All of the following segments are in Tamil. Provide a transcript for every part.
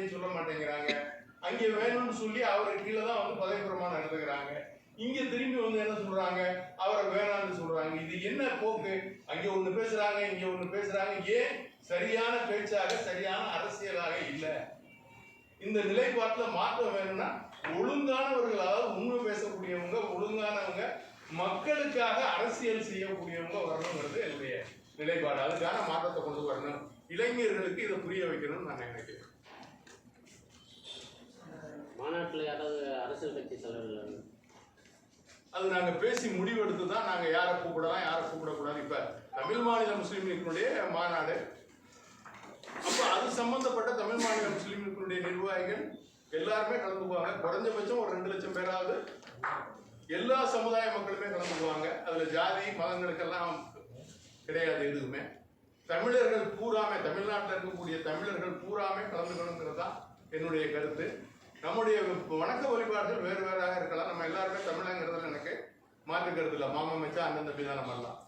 இல்லைன்னு சொல்ல மாட்டேங்கிறாங்க. அங்கே வேணும்னு சொல்லி அவரை கீழே தான் வந்து பதவி பிரமாணம் எழுதுகிறாங்க இங்க திரும்பி வந்து என்ன சொல்றாங்க? அவரை வேணாம்னு சொல்றாங்க. இது என்ன போக்கு? அங்கே ஒன்று பேசுறாங்க இங்கே ஒண்ணு பேசுறாங்க. ஏன்? சரியான பேச்சாக சரியான அரசியலாக இல்லை. இந்த நிலைப்பாட்டுல மாற்றம் வேணும்னா ஒழுங்கானவர்கள் அதாவது உண்மை பேசக்கூடியவங்க ஒழுங்கானவங்க மக்களுக்காக அரசியல் செய்யக்கூடியவங்க வரணுங்கிறது என்னுடைய நிலைப்பாடு. அதுக்கான மாற்றத்தை கொண்டு வரணும். இளைஞர்களுக்கு இதை புரிய வைக்கணும்னு நான் நினைக்கிறேன். மாநாட்டில் யாராவது அரசியல் கட்சி தலைவர்கள் அது நாங்கள் பேசி முடிவெடுத்து தான் நாங்கள் யாரை கூப்பிடலாம் யாரை கூப்பிடக்கூடாது. இப்போ தமிழ் மாநில முஸ்லீம் லீக்கினுடைய மாநாடு. அப்போ அது சம்பந்தப்பட்ட தமிழ் மாநில முஸ்லீம் லீக்கினுடைய நிர்வாகிகள் எல்லாருமே கலந்துக்குவாங்க. குறைஞ்சபட்சம் ஒரு ரெண்டு லட்சம் பேராவது எல்லா சமுதாய மக்களுமே கலந்துக்குவாங்க. அதில் ஜாதி மதங்களுக்கெல்லாம் கிடையாது எதுவுமே. தமிழர்கள் பூராமே தமிழ்நாட்டில் இருக்கக்கூடிய தமிழர்கள் பூராமே கலந்துக்கணுங்கிறது தான் என்னுடைய கருத்து. நம்முடைய வணக்க வழிபாடுகள் வேறு வேறாக இருக்கலாம். நம்ம எல்லாருமே தமிழங்கிறதுல எனக்கு மாற்றுக்கிறது இல்லை. மாமா மச்சா அண்ணன் தம்பி தான் நம்மெல்லாம்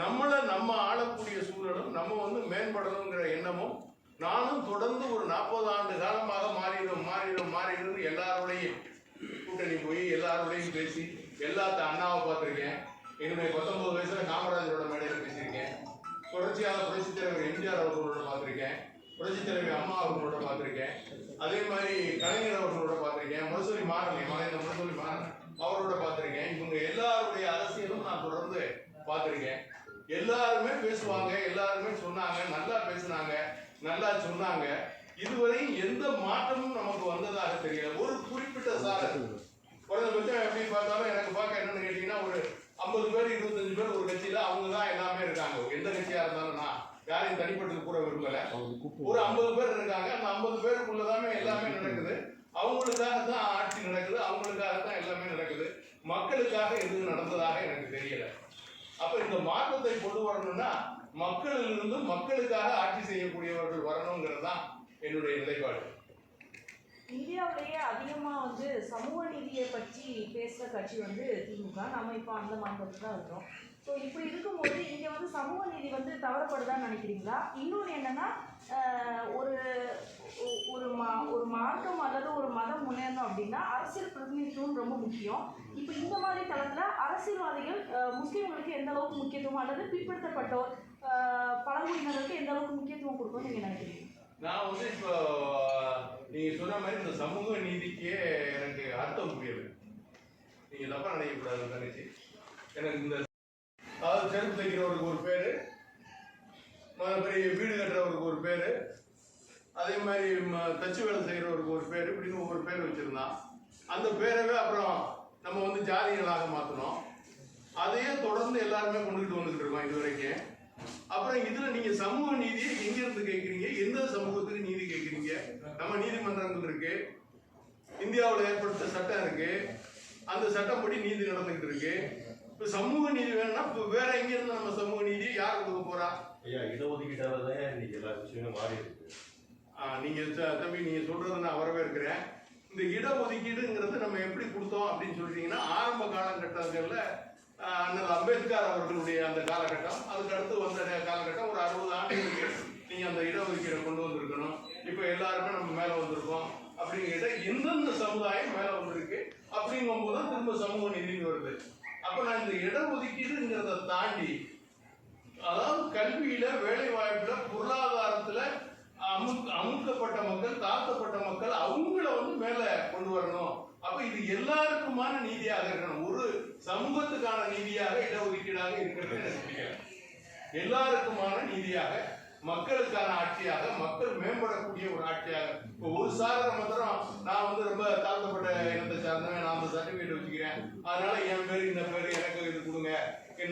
நம்மளை நம்ம ஆளக்கூடிய சூழலும் நம்ம வந்து மேம்படணுங்கிற எண்ணமும் நானும் தொடர்ந்து ஒரு நாற்பது ஆண்டு காலமாக மாறிடும் மாறிடும் மாறிடும் எல்லாரோடையும் கூட்டணி போய் எல்லாரோடையும் பேசி எல்லாத்த அண்ணாவை பார்த்துருக்கேன். என்னுடைய பத்தொன்பது வயசுல காமராஜரோட மேடையில் பேசியிருக்கேன். தொடர்ச்சியாக புரட்சித் தலைவர் எம்ஜிஆர் அவர்களோட பார்த்துருக்கேன். புரட்சித் தலைவர் அம்மா அவர்களோட பார்த்துருக்கேன். அதே மாதிரி கலைஞர் அவர்களோட பார்த்துருக்கேன். முரசொலி மாறன் மறைந்த முரசொலி மாறன் அவரோட பார்த்துருக்கேன். இவங்க எல்லாருடைய அரசியலும் நான் தொடர்ந்து பார்த்துருக்கேன். எல்லாருமே பேசுவாங்க எல்லாருமே சொன்னாங்க நல்லா பேசுனாங்க நல்லா சொன்னாங்க. இதுவரையும் எந்த மாற்றமும் நமக்கு வந்ததாக தெரியல. ஒரு குறிப்பிட்ட சாரர் குறைந்தபட்சம் எப்படி பார்த்தாலும் எனக்கு பார்க்க என்னன்னு கேட்டீங்கன்னா ஒரு ஐம்பது பேர் இருபத்தஞ்சு பேர் ஒரு கட்சியில அவங்க தான் எல்லாமே இருக்காங்க எந்த கட்சியா இருந்தாலும் நான் யாரையும் தனிப்பட்டு கூட விரும்பல. ஒரு ஐம்பது பேர் இருக்காங்க. அந்த ஐம்பது பேருக்குள்ளதாமே எல்லாமே நடக்குது. அவங்களுக்காக தான் ஆட்சி நடக்குது. அவங்களுக்காக தான் எல்லாமே நடக்குது. மக்களுக்காக எதுவும் நடந்ததாக எனக்கு தெரியல. அப்ப இந்த மாற்றத்தை கொண்டு வரணும்னா மக்களிலிருந்து மக்களுக்காக ஆட்சி செய்யக்கூடியவர்கள் வரணுங்கிறது தான் என்னுடைய நிலைப்பாடு. இந்தியாவிலேயே அதிகமா வந்து சமூக நீதியை பற்றி பேசுற கட்சி வந்து திமுக. நம்ம இப்போ அந்த மாநிலத்தில் தான் இருக்கோம் ஸோ இப்படி இருக்கும்போது இங்க வந்து சமூக நீதி வந்து தவறப்படுதான்னு நினைக்கிறீங்களா? இன்னொன்று என்னன்னா ஒரு ஒரு மா ஒரு மாற்றம் அல்லது ஒரு மதம் முன்னேறணும் அப்படின்னா அரசியல் பிரதிநிதித்துவம் ரொம்ப முக்கியம். இப்போ இந்த மாதிரி தளத்தில் அரசியல்வாதிகள் முஸ்லீம்களுக்கு எந்த அளவுக்கு முக்கியத்துவம் அல்லது பிற்படுத்தப்பட்டோர் பழங்குடியினருக்கு எந்த அளவுக்கு முக்கியத்துவம் கொடுக்கணும்னு நீங்கள் நினைக்கிறீங்க? நான் வந்து இப்போ நீங்கள் சொன்ன மாதிரி இந்த சமூக நீதிக்கே எனக்கு அர்த்தம் புரியலை. நீங்கள் தப்பாக நினைக்கக்கூடாது தங்கச்சி எனக்கு இந்த அதாவது செருப்பு தைக்கிறவருக்கு ஒரு பேர். பெரிய வீடு கட்டுறவருக்கு ஒரு பேர். அதே மாதிரி தச்சு வேலை செய்கிறவருக்கு ஒரு பேர். இப்படின்னு ஒவ்வொரு பேர் வச்சிருந்தான். அந்த பேரவே அப்புறம் நம்ம வந்து ஜாதிகளாக மாற்றினோம் அதையே தொடர்ந்து எல்லாருமே கொண்டுகிட்டு வந்துகிட்டு இருக்கோம் இது வரைக்கும் அப்புறம் இதில் நீங்கள் சமூக நீதியை எங்கேருந்து கேட்குறீங்க எந்த சமூகத்துக்கு நீதி கேட்குறீங்க நம்ம நீதிமன்றங்கள் இருக்கு. இந்தியாவில் ஏற்படுத்த சட்டம் இருக்கு. அந்த சட்டப்படி நீதி நடந்துகிட்டு இருக்கு. இப்ப சமூக நீதி வேணும்னா இப்ப வேற எங்க இருந்து நம்ம சமூக நீதியை யார் கொடுக்க போறா? ஐயா இடஒதுக்கீட்டால தான் இன்னைக்கு எல்லா விஷயங்களும் மாறி இருக்கு. நீங்க தம்பி நீங்க சொல்றதை நான் வரவேற்கிறேன். இந்த இடஒதுக்கீடுங்கிறது நம்ம எப்படி கொடுத்தோம் அப்படின்னு சொல்லிட்டீங்கன்னா ஆரம்ப காலகட்டங்கள்ல அண்ணல் அம்பேத்கர் அவர்களுடைய அந்த காலகட்டம் அதுக்கு அடுத்து வந்த காலகட்டம் ஒரு அறுபது ஆண்டுகளுக்கு நீங்க அந்த இடஒதுக்கீடை கொண்டு வந்திருக்கணும். இப்போ எல்லாருமே நம்ம மேல வந்திருக்கோம். அப்படின்னு கேட்டா எந்தெந்த சமுதாயம் மேல வந்திருக்கு. அப்படிங்கும் போது திரும்ப சமூக நீதினு வருது. அப்ப நான் இந்த இடஒதுக்கீடுங்கிறத தாண்டி அதாவது கல்வியில வேலை வாய்ப்புல பொருளாதாரத்துல அமுக் அமுக்கப்பட்ட மக்கள் தாழ்த்தப்பட்ட மக்கள் அவங்கள வந்து மேல கொண்டு வரணும். அப்ப இது எல்லாருக்குமான நீதியாக இருக்கணும். ஒரு சமூகத்துக்கான நீதியாக இடஒதுக்கீடாக இருக்கிறது எல்லாருக்குமான நீதியாக மக்களுக்கான ஆட்சியாக மக்கள் மேம்படக்கூடிய ஒரு ஆட்சியாக. இப்போ ஒரு சாதனை மாத்திரம் நான் வந்து ரொம்ப தாழ்த்தப்பட்ட இனத்தை சார்ந்தவன் சர்டிபிகேட் வச்சுக்கிறேன். அதனால என் பேர் இந்த பேர் எனக்கு இது கொடுங்க.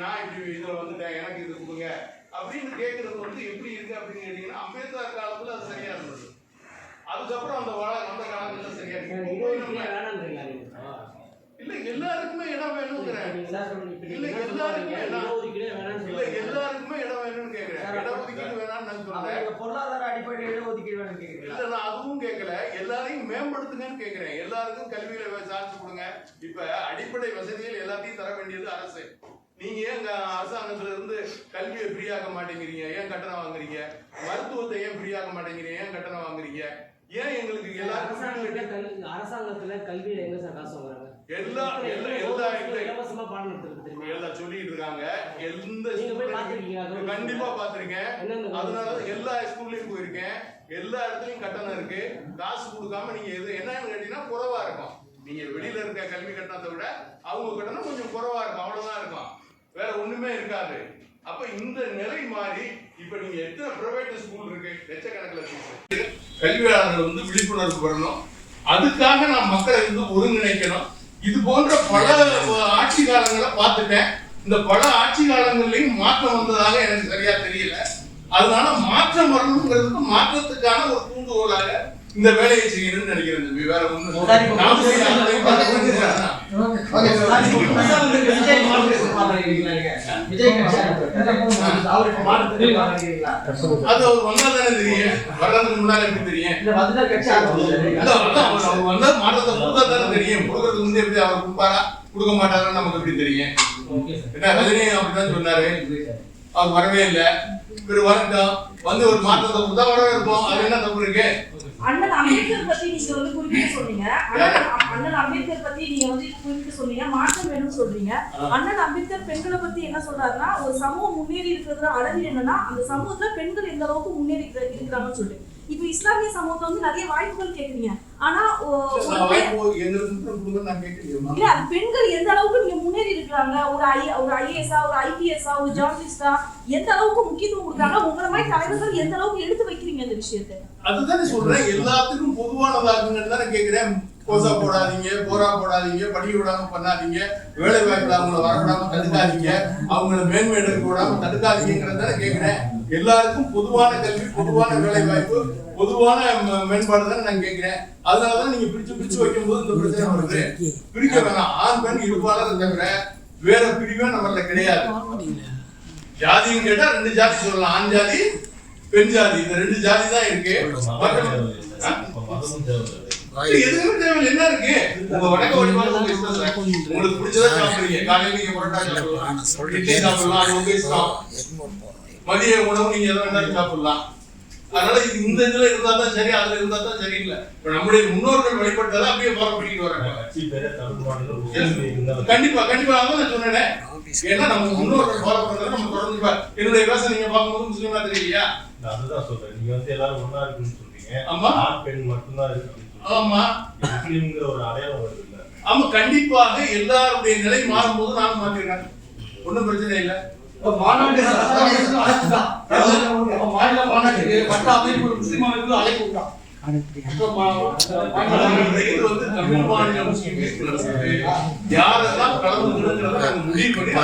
நான் இப்படி இதுல வந்துட்டேன் எனக்கு இது கொடுங்க. அப்படின்னு கேட்கறது வந்து எப்படி இருக்கு அப்படின்னு கேட்டீங்கன்னா அம்பேத்கர் காலத்துல அது சரியா இருந்தது. அதுக்கப்புறம் அந்த வாழ அந்த காலத்துல சரியா இருக்கு இல்ல எல்லாருக்குமே இடம் வேணுங்கிறேன் இல்ல, எல்லாருக்குமே வேணாம்னு இல்ல. எல்லாருக்குமே இடம் வேணும்னு கேக்குறேன் இடஒதுக்கீடு வேணாம்னு நான் அப்ப சொல்றேன் நீங்க பொருளாதார அடிப்படையில் ஒதுக்கீடு இல்ல நான் அதுவும் கேட்கல எல்லாரையும் மேம்படுத்துங்கன்னு கேட்கிறேன் எல்லாருக்கும் கல்வியில சார்ஜ் கொடுங்க. இப்ப அடிப்படை வசதிகள் எல்லாத்தையும் தர வேண்டியது அரசு. நீங்க ஏன் அரசாங்கத்துல இருந்து கல்வியை ஃப்ரீயாக்க மாட்டேங்கிறீங்க? ஏன் கட்டணம் வாங்குறீங்க? மருத்துவத்தை ஏன் ஃப்ரீயாக்க மாட்டேங்கிறீங்க? ஏன் கட்டணம் வாங்குறீங்க? ஏன் எங்களுக்கு எல்லாருக்கும் அரசாங்கத்துல கல்வியில எங்க சார் காசு வாங்குறாங்க எல்லா எல்லா எல்லா இலவசமா பாடம் எடுத்துருக்கு எல்லாம் சொல்லிட்டு இருக்காங்க. எந்த கண்டிப்பா பாத்திருக்கேன் அதனால தான் எல்லா ஸ்கூல்லயும் போயிருக்கேன். எல்லா இடத்துலயும் கட்டணம் இருக்கு. காசு கொடுக்காம நீங்க எது என்னன்னு கேட்டீங்கன்னா குறைவா இருக்கும். நீங்க வெளியில இருக்க கல்வி கட்டணத்தை விட அவங்க கட்டணம் கொஞ்சம் குறைவா இருக்கும். அவ்வளவுதான் இருக்கும். வேற ஒண்ணுமே இருக்காது. அப்ப இந்த நிலை மாறி இப்ப நீங்க எத்தனை பிரைவேட் ஸ்கூல் இருக்கு? லட்சக்கணக்கில் ஃபீஸ் கல்வியாளர்கள் வந்து விழிப்புணர்வு வரணும் அதுக்காக நான் மக்களை வந்து ஒருங்கிணைக்கணும். இது போன்ற பல ஆட்சி காலங்களை பார்த்துட்டேன். இந்த பல ஆட்சி காலங்கள்லயும் மாற்றம் வந்ததாக எனக்கு சரியா தெரியல. அதனால மாற்றம் வரணுங்கிறதுக்கு மாற்றத்துக்கான ஒரு தூண்டுகோலாக இந்த வேலையை செய்யணும்னு நினைக்கிறேன் தம்பி. வேற பிரசாந்த் விஜய். அது அவர் வந்தா தானே தெரியும். வர்றதுக்கு முன்னால எப்படி தெரியும்? வந்து மாற்றத்தை கொடுத்தா தானே தெரியும். கொடுக்கறதுக்கு முந்தைய எப்படி அவர் கொடுப்பாரா? கொடுக்க மாட்டாரான்னு நமக்கு எப்படி தெரியும்? என்ன ரஜினி அப்படிதான் சொன்னாரு. அவர் வரவே இல்ல. இவர் வரட்டும் வந்து ஒரு மாற்றத்தை கொடுத்தா வரவே இருப்போம். அது என்ன தப்பு இருக்கு? அண்ணன் அம்பேத்கர் பத்தி நீங்க வந்து குறிப்பிட்டு சொன்னீங்க. அண்ணன் அம்பேத்கர் பத்தி நீங்க வந்து குறிப்பிட்டு சொன்னீங்க. மாற்றம் வேணும்னு சொல்றீங்க. அண்ணன் அம்பேத்கர் பெண்களை பத்தி என்ன சொல்றாருன்னா ஒரு சமூகம் முன்னேறி இருக்கிறது அளவில் என்னன்னா அந்த சமூகத்துல பெண்கள் எந்த அளவுக்கு முன்னேறி இருக்கிற- இருக்கிறாங்கன்னு சொல்லிட்டு. இப்ப இஸ்லாமிய சமூகத்தை வந்து நிறைய வாய்ப்புகள் கேக்குறீங்க. ஆனா பெண்கள் எந்த அளவுக்கு இருக்கிறாங்க ஒரு ஐ ஒரு ஐஏஎஸ்ஆ ஒரு ஐபிஎஸ்ஆ ஒரு ஜேர்னலிஸ்டா எந்த அளவுக்கு முக்கியத்துவம் கொடுக்குறாங்க உங்களை மாதிரி தலைவர்கள் எந்த அளவுக்கு எடுத்து வைக்கிறீங்க இந்த விஷயத்தை? அதுதானே சொல்றேன். எல்லாத்துக்கும் பொதுவானதாகுங்கன்னு தானே கேட்கிறேன் கோசா போடாதீங்க போரா போடாதீங்க படி விடாம பண்ணாதீங்க வேலை வாய்ப்புல அவங்கள வரக்கூடாம தடுக்காதீங்க அவங்கள மேன்மை எடுக்க விடாம தடுக்காதீங்கிறத கேட்கிறேன் எல்லாருக்கும் பொதுவான கல்வி பொதுவான வேலை வாய்ப்பு பொதுவான மேம்பாடு தான் நான் கேட்கிறேன் அதனாலதான் நீங்க பிரிச்சு பிரிச்சு வைக்கும் போது இந்த பிரச்சனை வருது. பிரிக்க வேணாம். ஆண் பெண் இருப்பாளர் தவிர வேற பிரிவே நம்மள கிடையாது. ஜாதின்னு கேட்டா ரெண்டு ஜாதி சொல்லலாம். ஆண் ஜாதி பெண் ஜாதி. இந்த ரெண்டு ஜாதி தான் இருக்கு. எதுவுமே தேவையில்லை. என்ன இருக்கு? உங்க வடக்க வழிபாடு உங்க இஷ்டம் சார். உங்களுக்கு பிடிச்சதை சாப்பிடுறீங்க. காலையில நீங்க பரோட்டா சாப்பிடலாம். இட்லி சாப்பிடலாம். அது உங்க இஷ்டம். மதிய உணவு நீங்க எதை வேணாலும் சாப்பிடலாம். அதனால இது இந்த இதுல இருந்தா தான் சரி அதுல இருந்தா தான் சரியில்லை இப்ப நம்முடைய முன்னோர்கள் வழிபட்டதை அப்படியே ஃபாலோ பண்ணிட்டு வராங்க கண்டிப்பா கண்டிப்பா. அதான் நான் சொன்னேன். ஏன்னா நம்ம முன்னோர்கள் ஃபாலோ பண்றதை நம்ம தொடர்ந்து என்னுடைய வேஷம் நீங்க பார்க்கும்போது முஸ்லீமா தெரியலையா நான் அதுதான் சொல்றேன். நீங்க வந்து எல்லாரும் ஒண்ணா இருக்குன்னு சொல்றீங்க. ஆமா. ஆண் பெண் மட்டும்தான் இருக்கு. ஆமா. முஸ்லீம்ங்கிற ஒரு அடையாளம் வருது ஆமா கண்டிப்பாக எல்லாருடைய நிலை மாறும்போது நானும் மாத்திடுறேன். ஒண்ணும் பிரச்சனை இல்லை. மாநாடு மாநில மாநாட்டுக்கு மற்ற அமைப்பு முஸ்லிம் அமைப்பு அழைப்பு விட்டான் யாரெல்லாம் நாங்க முடிவு பண்ணி